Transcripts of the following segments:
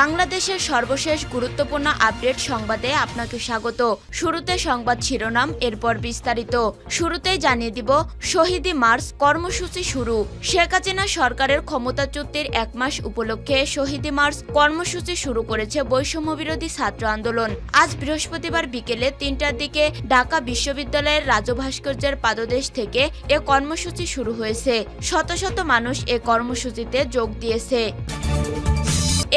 বাংলাদেশের সর্বশেষ গুরুত্বপূর্ণ আপডেট সংবাদে আপনাকে স্বাগত। শুরুতে সংবাদ শিরোনাম, এরপর বিস্তারিত। শুরুতেই জানিয়ে দিব, শহীদি মার্চ কর্মসূচি শুরু। শেখ হাসিনা সরকারের ক্ষমতাচ্যুতির এক মাস উপলক্ষে শহীদি মার্চ কর্মসূচি শুরু করেছে বৈষম্য বিরোধী ছাত্র আন্দোলন। আজ বৃহস্পতিবার বিকেলে তিনটার দিকে ঢাকা বিশ্ববিদ্যালয়ের রাজু ভাস্কর্যের পাদদেশ থেকে এ কর্মসূচি শুরু হয়েছে। শত শত মানুষ এ কর্মসূচিতে যোগ দিয়েছে।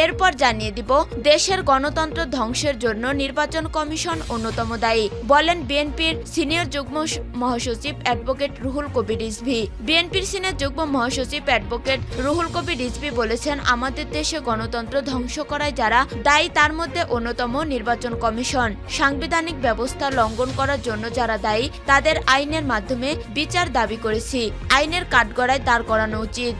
এরপর জানিয়ে দিব, দেশের গণতন্ত্র ধ্বংসের জন্য নির্বাচন কমিশন অন্যতম দায়ী, বলেন বিএনপির সিনিয়র যুগ্ম মহাসচিব অ্যাডভোকেট রুহুল কবির রিজভি। বিএনপির সিনিয়র যুগ্ম মহাসচিব অ্যাডভোকেট রুহুল কবির রিজভি বলেছেন, আমাদের দেশে গণতন্ত্র ধ্বংস করায় যারা দায়ী, তার মধ্যে অন্যতম নির্বাচন কমিশন। সাংবিধানিক ব্যবস্থা লঙ্ঘন করার জন্য যারা দায়ী, তাদের আইনের মাধ্যমে বিচার দাবি করেছি। আইনের কাঠগড়ায় দাঁড় করানো উচিত।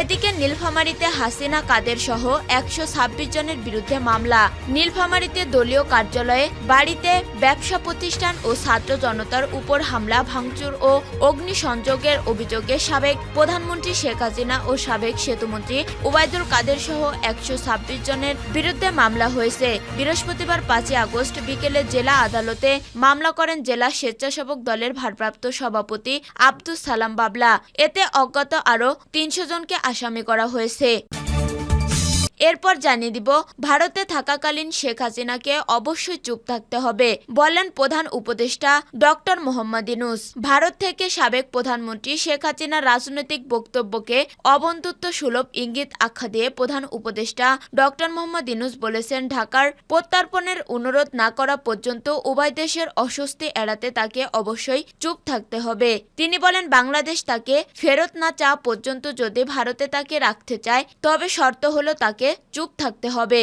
এদিকে নীলফামারীতে হাসিনা, কাদের সহ একশো ছাব্বিশ জনের বিরুদ্ধে মামলা। নীলফামারীতে দলীয় কার্যালয়ে বাড়িতে ব্যবসা প্রতিষ্ঠান ও ছাত্র জনতার উপর হামলা, ভাঙচুর ও অগ্নিসংযোগের অভিযোগে সাবেক প্রধানমন্ত্রী শেখ হাসিনা ও সাবেক সেতুমন্ত্রী ওবায়দুল কাদের সহ একশো ছাব্বিশ জনের বিরুদ্ধে মামলা হয়েছে। বৃহস্পতিবার পাঁচই আগস্ট বিকেলে জেলা আদালতে মামলা করেন জেলা স্বেচ্ছাসেবক দলের ভারপ্রাপ্ত সভাপতি আব্দুস সালাম বাবলা। এতে অজ্ঞাত আরও তিনশো জনকে আসামি করা হয়েছে। এরপর জানিয়ে দিব, ভারতে থাকাকালীন শেখ হাসিনাকে অবশ্যই চুপ থাকতে হবে বললেন প্রধান উপদেষ্টা ডক্টর মোহাম্মদ ইনুস ভারত থেকে সাবেক প্রধানমন্ত্রী শেখ হাসিনার রাজনৈতিক বক্তব্যকে অবন্ধুত্ব সুলভ ইঙ্গিত আখ্যা দিয়ে প্রধান উপদেষ্টা ডক্টর মোহাম্মদ ইনুস বলেছেন, ঢাকার প্রত্যর্পণের অনুরোধ না করা পর্যন্ত উভয় দেশের অস্বস্তি এড়াতে তাকে অবশ্যই চুপ থাকতে হবে। তিনি বলেন, বাংলাদেশ তাকে ফেরত না চাওয়া পর্যন্ত যদি ভারতে তাকে রাখতে চায়, তবে শর্ত হলো তাকে চুপ থাকতে হবে।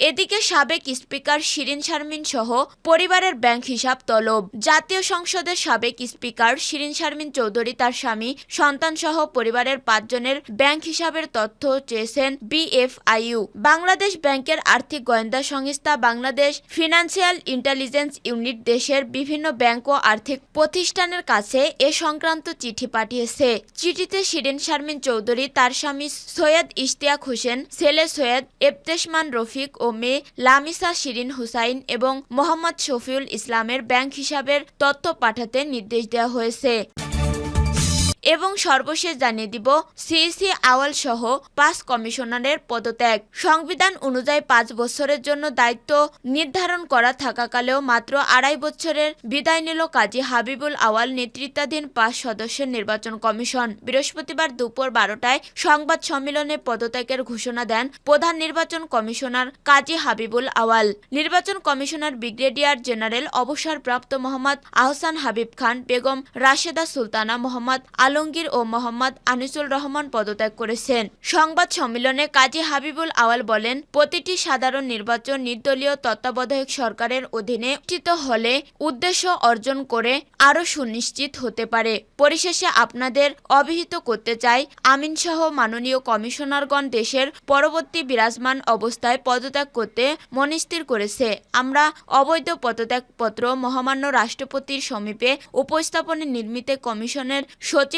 এদিকে সাবেক স্পিকার শিরিন শারমিন সহ পরিবারের ব্যাংক হিসাব তলব। জাতীয় সংসদের সাবেক স্পিকার শিরিন শারমিন চৌধুরী তার স্বামী সন্তান সহ পরিবারের পাঁচজনের ব্যাংক হিসাবের তথ্য চেয়েছেন বিএফআইইউ। বাংলাদেশ ব্যাংকের আর্থিক গোয়েন্দা সংস্থা বাংলাদেশ ফিনান্সিয়াল ইন্টেলিজেন্স ইউনিট দেশের বিভিন্ন ব্যাংক ও আর্থিক প্রতিষ্ঠানের কাছে এ সংক্রান্ত চিঠি পাঠিয়েছে। চিঠিতে শিরিন শারমিন চৌধুরী তার স্বামী সৈয়দ ইশতিয়াক হোসেন, ছেলে সৈয়দ এবতেশমান রফিক ও মেয়ে লামিসা শিরিন হুসাইন এবং মোহাম্মদ শফিউল ইসলামের ব্যাংক হিসাবের তথ্য পাঠাতে নির্দেশ দেওয়া হয়েছে। এবং সর্বশেষ জানিয়ে দিব, সিইসি আওয়াল সহ পাঁচ কমিশনারের পদত্যাগ। সংবিধান অনুযায়ী পাঁচ বছরের জন্য দায়িত্ব নির্ধারণ করা থাকাকালেও মাত্র আড়াই বছরের বিদায় নিল কাজী হাবিবুল আওয়াল নেতৃত্বাধীন পাঁচ সদস্যের নির্বাচন কমিশন। বৃহস্পতিবার দুপুর বারোটায় সংবাদ সম্মেলনে পদত্যাগের ঘোষণা দেন প্রধান নির্বাচন কমিশনার কাজী হাবিবুল আওয়াল। নির্বাচন কমিশনার ব্রিগেডিয়ার জেনারেল অবসরপ্রাপ্ত মোহাম্মদ আহসান হাবিব খান, বেগম রাশেদা সুলতানা মোহাম্মদ আলমগীর ও মোহাম্মদ আনিসুল রহমান পদত্যাগ করেছেন। সংবাদ সম্মেলনে কাজী হাবিবুল আওয়াল বলেন, প্রতিটি সাধারণ নির্বাচন নির্দলীয় তত্ত্বাবধায়ক সরকারের অধীনে অনুষ্ঠিত হলে উদ্দেশ্য অর্জন করে আরও সুনিশ্চিত হতে পারে। পরিশেষে আপনাদের অবহিত করতে চাই আমিন সহ মাননীয় কমিশনারগণ দেশের পরবর্তী বিরাজমান অবস্থায় পদত্যাগ করতে মনস্থির করেছে। আমরা অবৈধ পদত্যাগপত্র মহামান্য রাষ্ট্রপতির সমীপে উপস্থাপনের নির্মিত কমিশনের সচিব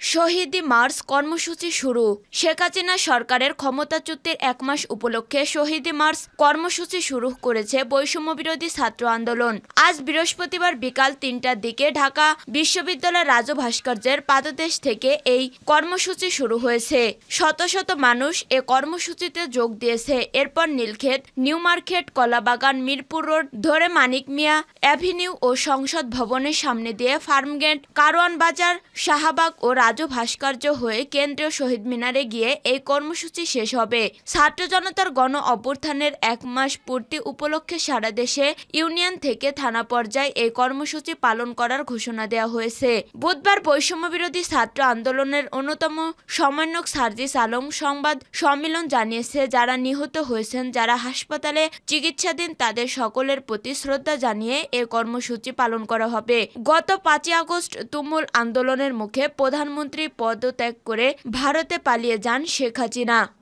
শহীদি মার্চ কর্মসূচি শুরু। শেখ হাসিনা সরকারের ক্ষমতাচ্যুতির এক মাস উপলক্ষে শহীদি মার্চ কর্মসূচি শুরু করেছে বৈষম্য বিরোধী ছাত্র আন্দোলন। আজ বৃহস্পতিবার বিকাল তিনটার দিকে ঢাকা বিশ্ববিদ্যালয়ের রাজু ভাস্কর্যের পাদদেশ থেকে এই কর্মসূচি শুরু হয়েছে। শত শত মানুষ এ কর্মসূচিতে যোগ দিয়েছে। এরপর Nilkhet New Market Kalabagan, Mirpur road ধরে মানিক মিয়া অ্যাভিনিউ ও সংসদ ভবনের সামনে দিয়ে ফার্মগেট, কারওয়ান বাজার, শাহবাগ ও রাজু ভাস্কর্য হয়ে কেন্দ্রীয় শহীদ মিনারে গিয়ে এই কর্মসূচি শেষ হবে। ছাত্র জনতার গণ অভ্যুত্থানের এক মাস পূর্তি উপলক্ষে সারা দেশে ইউনিয়ন থেকে থানা পর্যায়ে এই কর্মসূচি পালন করার ঘোষণা দেওয়া হয়েছে। বুধবার বৈষম্য বিরোধী ছাত্র আন্দোলনের অন্যতম সমন্বয়ক সার্জিস আলম সংবাদ সম্মেলন জানিয়েছে, যারা নিহত হয়েছেন, যারা হাসপাতালে চিকিৎসাধীন, তাদের সকলের প্রতি শ্রদ্ধা জানিয়ে এ কর্মসূচি পালন করা হবে। গত পাঁচই আগস্ট তুমুল আন্দোলনের মুখে প্রধানমন্ত্রী পদত্যাগ করে ভারতে পালিয়ে যান শেখ হাসিনা।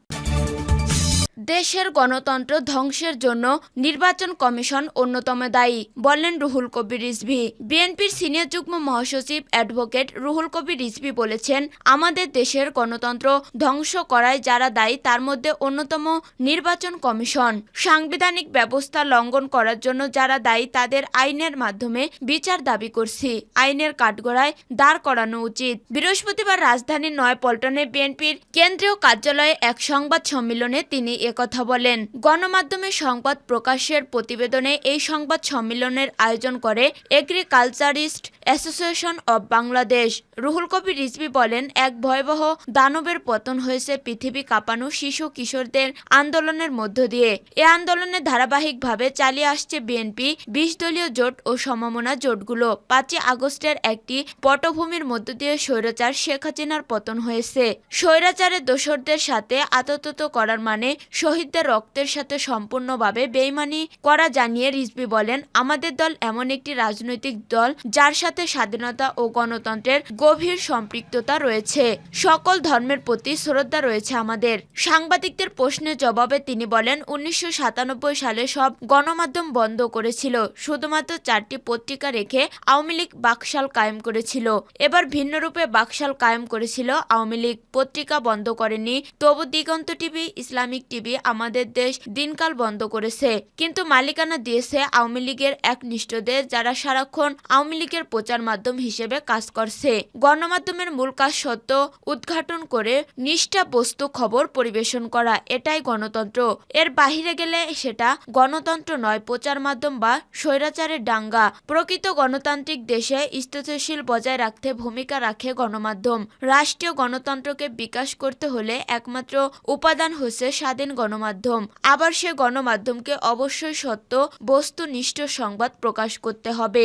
দেশের গণতন্ত্র ধ্বংসের জন্য নির্বাচন কমিশন অন্যতম দায়ী, বললেন রুহুল কবির রিজভি। বিএনপির সিনিয়র যুগ্ম মহাসচিব অ্যাডভোকেট রুহুল কবির রিজভি বলেছেন, আমাদের দেশের গণতন্ত্র ধ্বংস করায় যারা দায়ী তার মধ্যে অন্যতম নির্বাচন কমিশন। সাংবিধানিক ব্যবস্থা লঙ্ঘন করার জন্য যারা দায়ী তাদের আইনের মাধ্যমে বিচার দাবি করছি। আইনের কাঠগড়ায় দাঁড় করানো উচিত। বৃহস্পতিবার রাজধানীর নয়াপল্টনে বিএনপির কেন্দ্রীয় কার্যালয়ে এক সংবাদ সম্মেলনে তিনি একথা বলেন। গণমাধ্যমে সংবাদ প্রকাশের প্রতিবেদনে এই সংবাদ সম্মেলনের আয়োজন করে Agriculturist Association of Bangladesh. Ruhul Kabir Rizvi বলেন, এক ভয়াবহ দানবের পতন হয়েছে পৃথিবী কাঁপানো শিশু কিশোরদের আন্দোলনের মধ্য দিয়ে। এ আন্দোলনে ধারাবাহিকভাবে চালিয়ে আসছে বিএনপি বিশ দলীয় জোট ও সমমনা জোটগুলো। পাঁচই আগস্টের একটি পটভূমির মধ্য দিয়ে স্বৈরাচার শেখ হাসিনার পতন হয়েছে। স্বৈরাচারের দোসরদের সাথে আততত করার মানে শহীদদের রক্তের সাথে সম্পূর্ণভাবে বেইমানি করা জানিয়ে রিজবি বলেন, আমাদের দল এমন একটি রাজনৈতিক দল যার সাথে স্বাধীনতা ও গণতন্ত্রের গভীর সম্পৃক্ততা রয়েছে। সকল ধর্মের প্রতি শ্রদ্ধা রয়েছে আমাদের। সাংবাদিকদের প্রশ্নের জবাবে তিনি বলেন, উনিশশো সাতানব্বই সালে সব গণমাধ্যম বন্ধ করেছিল। শুধুমাত্র চারটি পত্রিকা রেখে আওয়ামী লীগ বাকশাল কায়েম করেছিল। এবার ভিন্ন রূপে বাকশাল কায়েম করেছিল আওয়ামী লীগ। পত্রিকা বন্ধ করেনি তবু দিগন্ত টিভি, ইসলামিক টিভি আমাদের দেশ দিনকাল বন্ধ করেছে। কিন্তু মালিকানা দিয়েছে আওয়ামী লীগের একনিষ্ঠদের যারা সারাক্ষণ আওয়ামী লীগের প্রচার মাধ্যম হিসেবে কাজ করছে। গণমাধ্যমের মূল কাজ সত্য, উদ্ঘাটন করে নিষ্ঠা বস্তু খবর পরিবেশন করা, এটাই গণতন্ত্র। এর বাহিরে গেলে সেটা গণতন্ত্র নয়, প্রচার মাধ্যম বা স্বৈরাচারের ডাঙ্গা প্রকৃত গণতান্ত্রিক দেশে স্থিতিশীল বজায় রাখতে ভূমিকা রাখে গণমাধ্যম। রাষ্ট্রীয় গণতন্ত্রকে বিকাশ করতে হলে একমাত্র উপাদান হচ্ছে স্বাধীন গণমাধ্যম। আবার সে গণমাধ্যমকে অবশ্যই সত্য বস্তুনিষ্ঠ সংবাদ প্রকাশ করতে হবে।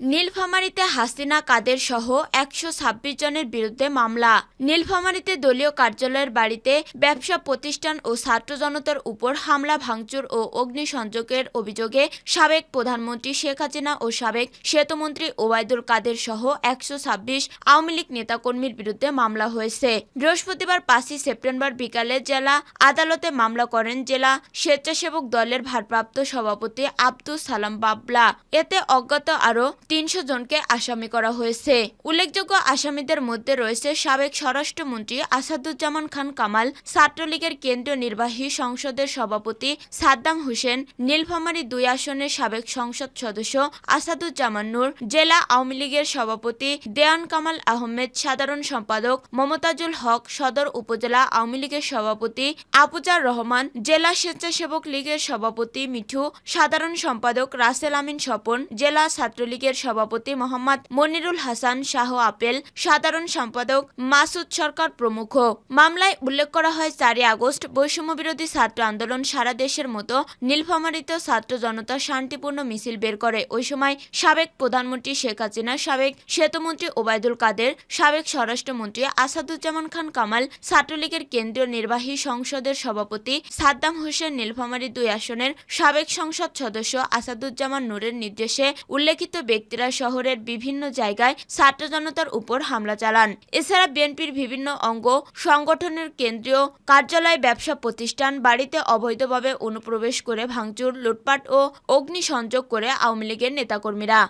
নীলফামারীতে হাসিনা, কাদের সহ একশো ছাব্বিশ জনের বিরুদ্ধে মামলা। নীলফামারীতে দলীয় কার্যালয়ের বাড়িতে ব্যবসা প্রতিষ্ঠান ও ছাত্র জনতার উপর হামলা, ভাঙচুর ও অগ্নিসংযোগের অভিযোগে সাবেক প্রধানমন্ত্রী শেখ হাসিনা ও সাবেক সেতুমন্ত্রী ওবায়দুল কাদের সহ একশো ছাব্বিশ আওয়ামী লীগ নেতাকর্মীর বিরুদ্ধে মামলা হয়েছে। বৃহস্পতিবার পাঁচই সেপ্টেম্বর বিকালে জেলা আদালতে মামলা করেন জেলা স্বেচ্ছাসেবক দলের ভারপ্রাপ্ত সভাপতি আব্দুল সালাম বাবলা। এতে অজ্ঞাত আরও তিনশো জনকে আসামি করা হয়েছে। উল্লেখযোগ্য আসামিদের মধ্যে রয়েছে সাবেক স্বরাষ্ট্রমন্ত্রী আসাদুজ্জামান খান কামাল, ছাত্রলীগের কেন্দ্রীয় নির্বাহী সংসদের সভাপতি সাদ্দাম হোসেন, নীলফামারী দুই আসনের সাবেক সংসদ সদস্য আসাদুজ্জামান নূর, জেলা আওয়ামী লীগের সভাপতি দেওয়ান কামাল আহমেদ, সাধারণ সম্পাদক মমতাজুল হক, সদর উপজেলা আওয়ামী লীগের সভাপতি আপুজার রহমান, জেলা স্বেচ্ছাসেবক লীগের সভাপতি মিঠু, সাধারণ সম্পাদক রাসেল আমিন স্বপন, জেলা ছাত্রলীগের সভাপতি মোহাম্মদ মনিরুল হাসান শাহ আপেল, সাধারণ সম্পাদক মাসুদ সরকার প্রমুখ। মামলায় উল্লেখ করা হয়, চারই আগস্ট বৈষম্য বিরোধী ছাত্র আন্দোলন সারা দেশের মতো নীলফামারীতে ছাত্র জনতা শান্তিপূর্ণ মিছিল বের করে। ওই সময় সাবেক প্রধানমন্ত্রী শেখ হাসিনা, সাবেক সেতুমন্ত্রী ওবায়দুল কাদের, সাবেক স্বরাষ্ট্রমন্ত্রী আসাদুজ্জামান খান কামাল, ছাত্রলীগের কেন্দ্রীয় নির্বাহী সংসদের সভাপতি সাদ্দাম হোসেন নীলফামারী দুই আসনের সাবেক সংসদ সদস্য আসাদুজ্জামান নূরের নির্দেশে উল্লেখিত ব্যক্তিরা শহরের বিভিন্ন জায়গায় ছাত্র জনতার উপর হামলা চালান। এছাড়া বিএনপির বিভিন্ন অঙ্গ সংগঠনের কেন্দ্রীয় কার্যালয়, ব্যবসা প্রতিষ্ঠান বাড়িতে অবৈধভাবে অনুপ্রবেশ করে ভাঙচুর, লুটপাট ও অগ্নিসংযোগ করে আওয়ামী লীগের নেতাকর্মীরা।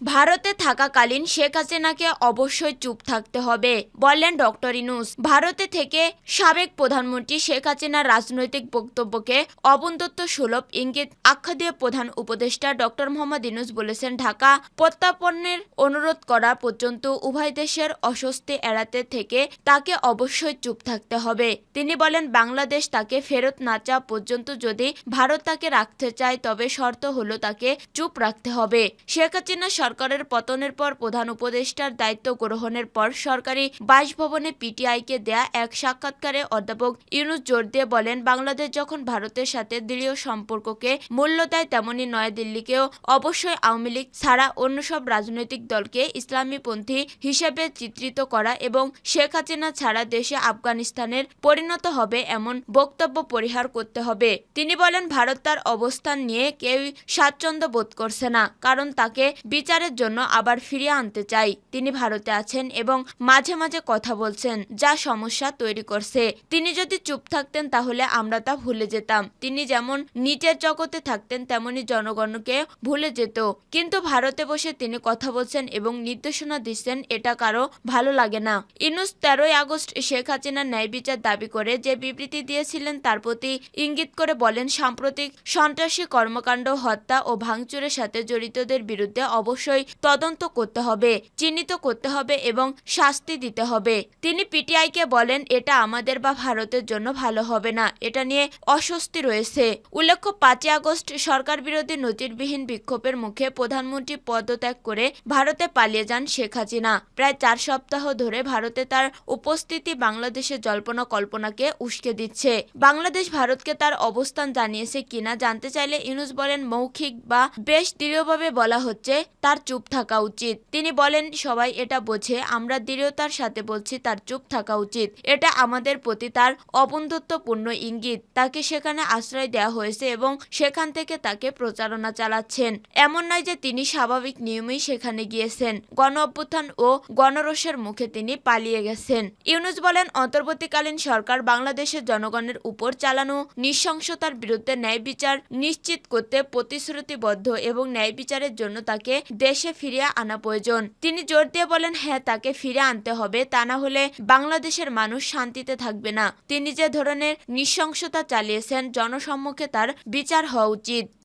ভারতে থাকাকালীন শেখ হাসিনাকে অবশ্যই চুপ থাকতে হবে, বললেন ডক্টর ইনুস। ভারতে থেকে সাবেক প্রধানমন্ত্রী শেখ হাসিনার রাজনৈতিক বক্তব্যকে অবন্তত্ব সুলভ ইঙ্গিত আখ্যা দিয়ে প্রধান উপদেষ্টা ডক্টর মোহাম্মদ ইনুস বলেছেন, ঢাকা প্রত্যাপনের অনুরোধ করা পর্যন্ত উভয় দেশের অস্বস্তি এড়াতে থেকে তাকে অবশ্যই চুপ থাকতে হবে। তিনি বলেন, বাংলাদেশ তাকে ফেরত না চাওয়া পর্যন্ত যদি ভারত তাকে রাখতে চায়, তবে শর্ত হলো তাকে চুপ রাখতে হবে। শেখ হাসিনা সরকারের পতনের পর প্রধান উপদেষ্টার দায়িত্ব গ্রহণের পর সরকারি বাসভবনে পিটিআইকে দেয়া এক সাক্ষাৎকারে অধ্যাপক ইউনুস জোর দিয়ে বলেন, বাংলাদেশ যখন ভারতের সাথে দৃঢ় সম্পর্ককে মূল্য দেয়, তেমনি নয়াদিল্লিকেও অবশ্যই আওয়ামী লীগ ছাড়া অন্য সব রাজনৈতিক দলকে ইসলামীপন্থী হিসেবে চিত্রিত করা এবং শেখ হাসিনা ছাড়া দেশে আফগানিস্তানের পরিণত হবে এমন বক্তব্য পরিহার করতে হবে। তিনি বলেন, ভারত তার অবস্থান নিয়ে কেউই স্বাচ্ছন্দ্য বোধ করছে না, কারণ তাকে বিচারের জন্য আবার ফিরিয়ে আনতে চাই। তিনি ভারতে আছেন এবং মাঝে মাঝে কথা বলছেন, যা সমস্যা তৈরি করছে। তিনি যদি চুপ থাকতেন তাহলে আমরা তা ভুলে যেতাম। তিনি যেমন নিজের জগতে থাকতেন, তেমনি জনগণকে ভুলে যেত। কিন্তু ভারতে বসে তিনি কথা বলছেন এবং নির্দেশনা দিচ্ছেন, এটা কারও ভালো লাগে না। ইনুস তেরোই আগস্ট শেখ হাসিনার ন্যায় বিচার দাবি করে যে বিবৃতি দিয়েছিলেন, তার প্রতি ইঙ্গিত করে বলেন, সাম্প্রতিক সন্ত্রাসী কর্মকাণ্ড, হত্যা ও ভাঙচুরের সাথে জড়িতদের বিরুদ্ধে অবশ্যই তদন্ত করতে হবে, চিহ্নিত করতে হবে এবং শাস্তি দিতে হবে। তিনি পিটিআইকে বলেন, এটা আমাদের বা ভারতের জন্য ভালো হবে না। এটা নিয়ে অস্বস্তি রয়েছে। উল্লেখ্য, পাঁচই আগস্ট সরকার বিরোধী নজিরবিহীন বিক্ষোভের মুখে প্রধানমন্ত্রী পদত্যাগ করে ভারতে পালিয়ে যান শেখ হাসিনা। প্রায় চার সপ্তাহ ধরে ভারতে তার উপস্থিতি বাংলাদেশের জল্পনা কল্পনাকে উস্কে দিচ্ছে। বাংলাদেশ ভারতকে তার অবস্থান জানিয়েছে কিনা জানতে চাইলে ইউনুস বলেন, মৌখিক বা বেশ দৃঢ়ভাবে বলা হচ্ছে, তার চুপ থাকা উচিত। তিনি বলেন, সবাই এটা বোঝে, আমরা দৃঢ়তার সাথে বলছি তার চুপ থাকা উচিত। এটা আমাদের প্রতি তার অবন্ধুত্বপূর্ণ ইঙ্গিত। তাকে সেখানে আশ্রয় দেওয়া হয়েছে এবং সেখান থেকে তাকে প্রচারণা চালাচ্ছেন। এমন নয় যে তিনি স্বাভাবিক নিয়মেই সেখানে গিয়েছেন। গণ অভ্যুত্থান ও গণরোষের মুখে তিনি পালিয়ে গেছেন। ইউনুস বলেন, অন্তর্বর্তীকালীন সরকার বাংলাদেশের জনগণের উপর চালানো নৃশংসতার বিরুদ্ধে ন্যায় বিচার নিশ্চিত করতে প্রতিশ্রুতিবদ্ধ এবং ন্যায় বিচারের জন্য তাকে দেশে ফিরিয়ে আনা প্রয়োজন। তিনি জোর দিয়ে বলেন হ্যাঁ তাকে ফিরে আনতে হবে। তা না হলে বাংলাদেশের মানুষ শান্তিতে থাকবে না। তিনি যে ধরনের নৃশংসতা চালিয়েছেন, জনসম্মুখে তার বিচার হওয়া উচিত।